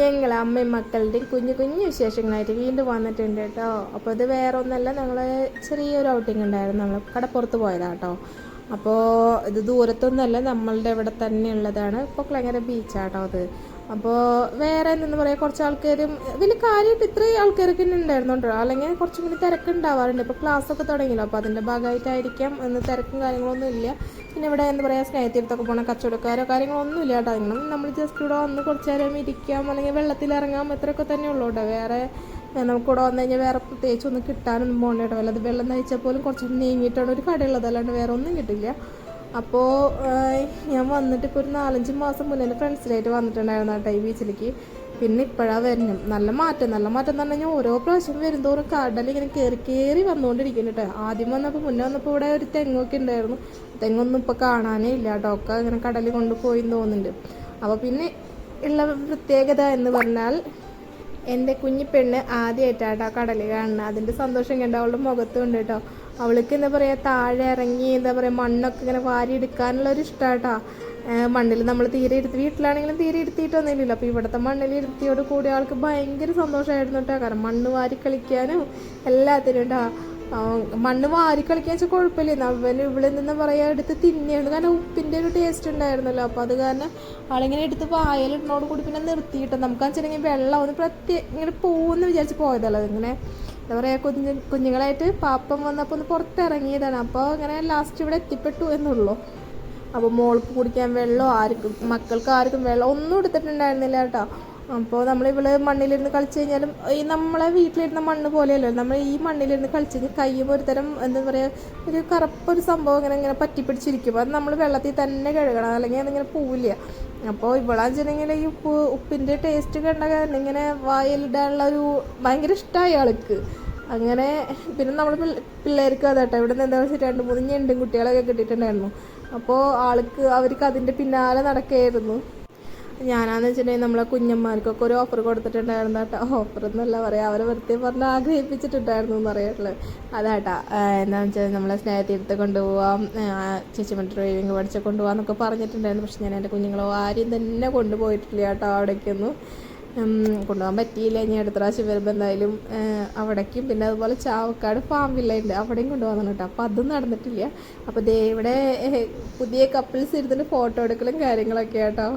ഞങ്ങൾ അമ്മയും മക്കളുടെയും കുഞ്ഞു കുഞ്ഞു വിശേഷങ്ങളായിട്ട് വീണ്ടും വന്നിട്ടുണ്ട് കേട്ടോ. അപ്പോൾ ഇത് വേറെ ഒന്നല്ല ഞങ്ങൾ ചെറിയൊരു ഔട്ടിംഗ് ഉണ്ടായിരുന്നു. നമ്മൾ കടപ്പുറത്ത് പോയതാണ് കേട്ടോ. അപ്പോൾ ഇത് ദൂരത്തൊന്നുമല്ല നമ്മളുടെ ഇവിടെ തന്നെ ഉള്ളതാണ്. ഇപ്പോൾ ഭയങ്കര ബീച്ചാട്ടോ അത് അപ്പോൾ വേറെ എന്താ പറയുക കുറച്ച് ആൾക്കാരും വലിയ കാര്യമായിട്ട് ഇത്രയും ആൾക്കാരൊക്കെ തന്നെ ഉണ്ടായിരുന്നുണ്ടോ? അല്ലെങ്കിൽ കുറച്ചും കൂടി തിരക്കുണ്ടാവാറുണ്ട് ഇപ്പോൾ ക്ലാസ് ഒക്കെ തുടങ്ങിയല്ലോ അപ്പോൾ അതിന്റെ ഭാഗമായിട്ടായിരിക്കാം എന്ന് തിരക്കും കാര്യങ്ങളൊന്നും ഇല്ല. പിന്നെ ഇവിടെ എന്താ പറയുക സ്നേഹത്തീരത്തൊക്കെ പോകണ കച്ചവടക്കാരോ കാര്യങ്ങളൊന്നും ഇല്ല കേട്ടോ. നമ്മൾ ജസ്റ്റ് ഇവിടെ വന്ന് കുറച്ച് നേരം ഇരിക്കാം അല്ലെങ്കിൽ വെള്ളത്തിൽ ഇറങ്ങാം ഇത്രയൊക്കെ തന്നെ ഉള്ളൂ കേട്ടോ. വേറെ നമുക്ക് ഇവിടെ വന്നു കഴിഞ്ഞാൽ വേറെ പ്രത്യേകിച്ച് ഒന്നും കിട്ടാനൊന്നും പോകണ്ട കേട്ടോ. വല്ലത് വെള്ളം നയിച്ചാൽ പോലും കുറച്ച് നീങ്ങിയിട്ടാണ് ഒരു കടയുള്ളത്. അല്ലാണ്ട് വേറെ ഒന്നും കിട്ടില്ല. അപ്പോൾ ഞാൻ വന്നിട്ട് ഇപ്പോൾ ഒരു നാലഞ്ച് മാസം മുന്നേ എന്റെ ഫ്രണ്ട്സിലായിട്ട് വന്നിട്ടുണ്ടായിരുന്നു കേട്ടോ ഈ ബീച്ചിലേക്ക്. പിന്നെ ഇപ്പോഴാണ് വരുന്നത് നല്ല മാറ്റം നല്ല മാറ്റം എന്ന് പറഞ്ഞാൽ ഓരോ പ്രാവശ്യം വരുന്തോറും കടൽ ഇങ്ങനെ കയറി കയറി വന്നുകൊണ്ടിരിക്കുന്നു കേട്ടോ. ആദ്യം വന്നപ്പോൾ മുന്നേ വന്നപ്പോൾ ഇവിടെ ഒരു തെങ്ങൊക്കെ ഉണ്ടായിരുന്നു. തെങ്ങൊന്നും ഇപ്പോൾ കാണാനേ ഇല്ല കേട്ടോ. ഒക്കെ ഇങ്ങനെ കടലിൽ കൊണ്ടുപോയി എന്ന് തോന്നുന്നുണ്ട്. അപ്പോൾ പിന്നെ ഉള്ള പ്രത്യേകത എന്ന് പറഞ്ഞാൽ എന്റെ കുഞ്ഞി പെണ്ണ് ആദ്യമായിട്ടാട്ടോ ആ കടൽ കാണുന്നത് അതിന്റെ സന്തോഷം കണ്ട അവളുടെ മുഖത്തുണ്ട് കേട്ടോ. അവൾക്ക് എന്താ പറയുക താഴെ ഇറങ്ങി എന്താ പറയുക മണ്ണൊക്കെ ഇങ്ങനെ വാരി എടുക്കാനുള്ള ഒരു ഇഷ്ടമാട്ടോ മണ്ണിൽ നമ്മൾ തീരെ ഇരുത്തി വീട്ടിലാണെങ്കിലും തീരെ ഇരുത്തിയിട്ടൊന്നുമില്ലല്ലോ അപ്പോൾ ഇവിടുത്തെ മണ്ണിൽ ഇരുത്തിയോട് കൂടി ആൾക്ക് ഭയങ്കര സന്തോഷമായിരുന്നു കേട്ടോ കാരണം മണ്ണ് വാരി കളിക്കാനും എല്ലാത്തിനും കേട്ടോ മണ്ണ് വാരി കളിക്കാൻ വെച്ചാൽ കുഴപ്പമില്ല. അവൻ ഇവിടെ നിന്ന് പറയാ എടുത്ത് തിന്നെയാണ് കാരണം ഉപ്പിന്റെ ഒരു ടേസ്റ്റ് ഉണ്ടായിരുന്നല്ലോ. അപ്പോൾ അത് കാരണം ആളിങ്ങനെ എടുത്ത് വായലിടുന്നോട് കൂടി പിന്നെ നിർത്തിയിട്ട് നമുക്ക് വെച്ചിട്ടുണ്ടെങ്കിൽ വെള്ളം ഒന്ന് പ്രത്യേക ഇങ്ങനെ പോകുമെന്ന് വിചാരിച്ച് പോയതല്ലോ. അതിങ്ങനെ എന്താ പറയുക കുഞ്ഞു കുഞ്ഞുങ്ങളായിട്ട് പാപ്പം വന്നപ്പോൾ ഒന്ന് പുറത്തിറങ്ങിയതാണ്. അപ്പോൾ അങ്ങനെ ലാസ്റ്റ് ഇവിടെ എത്തിപ്പെട്ടു എന്നുള്ളൂ. അപ്പോൾ മോൾക്ക് കുടിക്കാൻ വെള്ളം ആർക്കും മക്കൾക്ക് ആർക്കും വെള്ളം ഒന്നും എടുത്തിട്ടുണ്ടായിരുന്നില്ല കേട്ടോ. അപ്പോൾ നമ്മളിവിടെ മണ്ണിലിരുന്ന് കളിച്ച് കഴിഞ്ഞാലും ഈ നമ്മളെ വീട്ടിലിരുന്ന മണ്ണ് പോലെയല്ലോ. നമ്മൾ ഈ മണ്ണിലിരുന്ന് കളിച്ച് കഴിഞ്ഞാൽ കയ്യും ഒരു തരം എന്താ പറയുക ഒരു കറുപ്പൊരു സംഭവം ഇങ്ങനെ ഇങ്ങനെ പറ്റിപ്പിടിച്ചിരിക്കും. അത് നമ്മൾ വെള്ളത്തിൽ തന്നെ കഴുകണം അല്ലെങ്കിൽ അതിങ്ങനെ പോവില്ല. അപ്പോൾ ഇവളാണെന്നുണ്ടെങ്കിൽ ഈ ഉപ്പ് ഉപ്പിന്റെ ടേസ്റ്റ് കണ്ട? ഇങ്ങനെ വായിലിടാനുള്ള ഒരു ഭയങ്കര ഇഷ്ടമായി ആൾക്ക്. അങ്ങനെ പിന്നെ നമ്മൾ പിള്ളേർക്ക് അതാട്ടോ. ഇവിടെ നിന്ന് എന്താ വെച്ചാൽ രണ്ട് മൂന്ന് ഞണ്ടും കുട്ടികളൊക്കെ കിട്ടിയിട്ടുണ്ടായിരുന്നു. അപ്പോൾ ആൾക്ക് അവർക്ക് അതിന്റെ പിന്നാലെ നടക്കുകയായിരുന്നു ഞാനാന്ന് വെച്ചിട്ടുണ്ടെങ്കിൽ നമ്മളെ കുഞ്ഞന്മാർക്കൊക്കെ ഒരു ഓഫർ കൊടുത്തിട്ടുണ്ടായിരുന്നു കേട്ടോ. ഓഫർ എന്നല്ല പറയാം അവരെ വെറുതെ പറഞ്ഞ് ആഗ്രഹിപ്പിച്ചിട്ടുണ്ടായിരുന്നു എന്ന് പറയാറുള്ളത്. അതാട്ടാ എന്താണെന്ന് വെച്ചാൽ നമ്മളെ സ്നേഹത്തീരത്ത് കൊണ്ടുപോകാം ചേച്ചിമൺ ഡ്രൈവിങ് കൊണ്ടുപോകാം എന്നൊക്കെ പറഞ്ഞിട്ടുണ്ടായിരുന്നു. പക്ഷെ ഞാൻ എന്റെ കുഞ്ഞുങ്ങളോ ആരും തന്നെ കൊണ്ടുപോയിട്ടില്ല കേട്ടോ അവിടേക്കൊന്നും. കൊണ്ടുപോകാൻ പറ്റിയില്ല. ഇനി അടുത്ത പ്രാവശ്യം വരുമ്പോൾ എന്തായാലും അവിടേക്കും പിന്നെ അതുപോലെ ചാവക്കാട് ഫാം വില്ല അവിടെയും കൊണ്ടുപോകാൻ കേട്ടോ. അപ്പോൾ അതും നടന്നിട്ടില്ല. അപ്പോൾ ദേ ഇവിടെ പുതിയ കപ്പിൾസ് ഇരുന്നിട്ട് ഫോട്ടോ എടുക്കലും കാര്യങ്ങളൊക്കെ കേട്ടോ.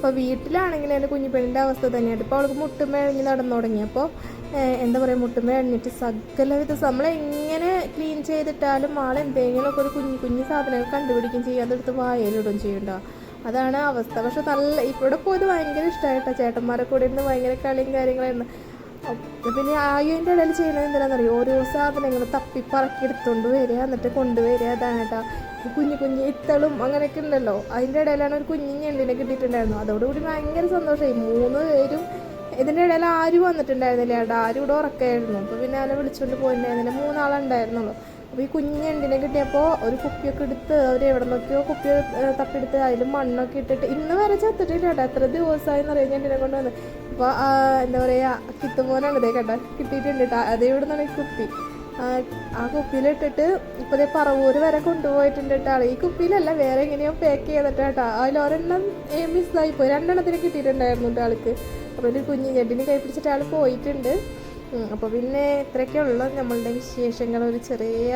ഇപ്പോൾ വീട്ടിലാണെങ്കിൽ എന്റെ കുഞ്ഞിപ്പെണ്ണിന്റെ അവസ്ഥ തന്നെയാണ്. ഇപ്പോൾ അവൾക്ക് മുട്ടുമേഴഞ്ഞ് നടന്നു തുടങ്ങി. അപ്പോൾ എന്താ പറയുക മുട്ടുമേഴഞ്ഞിട്ട് സകലവിധ നമ്മളെങ്ങനെ ക്ലീൻ ചെയ്തിട്ടാലും ആൾ എന്തെങ്കിലുമൊക്കെ ഒരു കുഞ്ഞു കുഞ്ഞു സാധനങ്ങൾ കണ്ടുപിടിക്കും ചെയ്യും. അതെടുത്ത് വായലിടും ചെയ്യണ്ട അതാണ് അവസ്ഥ. പക്ഷെ നല്ല ഇവിടെ പോയത് ഭയങ്കര ഇഷ്ടമായിട്ടാണ് ചേട്ടന്മാരെ കൂടെ ഇരുന്ന് ഭയങ്കര കളിയും കാര്യങ്ങളായിരുന്നു. പിന്നെ ആയുവിന്റെ ഇടയിൽ ചെയ്യുന്നത് എന്തിനാണെന്നറിയോ? ഓരോ സാധനങ്ങൾ തപ്പി പറക്കി എടുത്തുകൊണ്ട് വരിക എന്നിട്ട് കൊണ്ടുവരിക. അതാണ് കേട്ടോ കുഞ്ഞു കുഞ്ഞു ഇത്തളും അങ്ങനെയൊക്കെ ഉണ്ടല്ലോ. അതിന്റെ ഇടയിലാണ് ഒരു കുഞ്ഞു ഞണ്ടിനെ കിട്ടിയിട്ടുണ്ടായിരുന്നു. അതോടുകൂടി ഭയങ്കര സന്തോഷമായി. മൂന്ന് പേരും ഇതിന്റെ ഇടയിൽ ആരും വന്നിട്ടുണ്ടായിരുന്നില്ല കേട്ടോ ആരും ഇവിടെ ഉറക്കായിരുന്നു അപ്പോൾ പിന്നെ അവനെ വിളിച്ചുകൊണ്ട് പോയിട്ടുണ്ടായിരുന്നില്ല. മൂന്നാളുണ്ടായിരുന്നുള്ളൂ. അപ്പോൾ ഈ കുഞ്ഞ് എന്തിനെ കിട്ടിയപ്പോൾ ഒരു കുപ്പിയൊക്കെ എടുത്ത് അവർ എവിടെ നോക്കിയോ കുപ്പി തപ്പെടുത്ത് അതിൽ മണ്ണൊക്കെ ഇട്ടിട്ട് ഇന്ന് വരെ ചത്തിട്ടില്ല കേട്ടോ. എത്ര ദിവസമായി എന്ന് അറിയാം എന്തിനെ കൊണ്ട് വന്ന്. അപ്പോൾ എന്താ പറയുക കിത്തുമോനാണ് ഇതേ കേട്ടോ. കിട്ടിയിട്ടുണ്ട് കേട്ടോ. അതേ ഇവിടെ നിന്നാണ് ഈ കുപ്പി. ആ, കുപ്പിയിലിട്ടിട്ട് ഇപ്പോൾ ഇതേ പറവൂര് വരെ കൊണ്ടുപോയിട്ടുണ്ട് കേട്ടോ ഈ കുപ്പിയിലല്ല വേറെ എങ്ങനെയോ പാക്ക് ചെയ്തിട്ട് കേട്ടോ. അതിൽ ഒരെണ്ണം മിസ്സായി പോയി. രണ്ടെണ്ണത്തിന് കിട്ടിയിട്ടുണ്ടായിരുന്നു കേട്ടോ ആൾക്ക്. അപ്പോൾ ഒരു കുഞ്ഞു ഞെട്ടിന് കൈ പിടിച്ചിട്ട് ആൾ പോയിട്ടുണ്ട്. അപ്പോൾ പിന്നെ ഇത്രയൊക്കെ ഉള്ളൂ നമ്മളുടെ വിശേഷങ്ങൾ. ഒരു ചെറിയ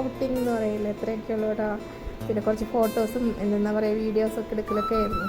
ഔട്ടിംഗ് എന്ന് പറയില്ല? ഇത്രയൊക്കെ ഉള്ളൂ പിന്നെ കുറച്ച് ഫോട്ടോസും എന്താ പറയുക വീഡിയോസൊക്കെ എടുക്കലൊക്കെ ആയിരുന്നു.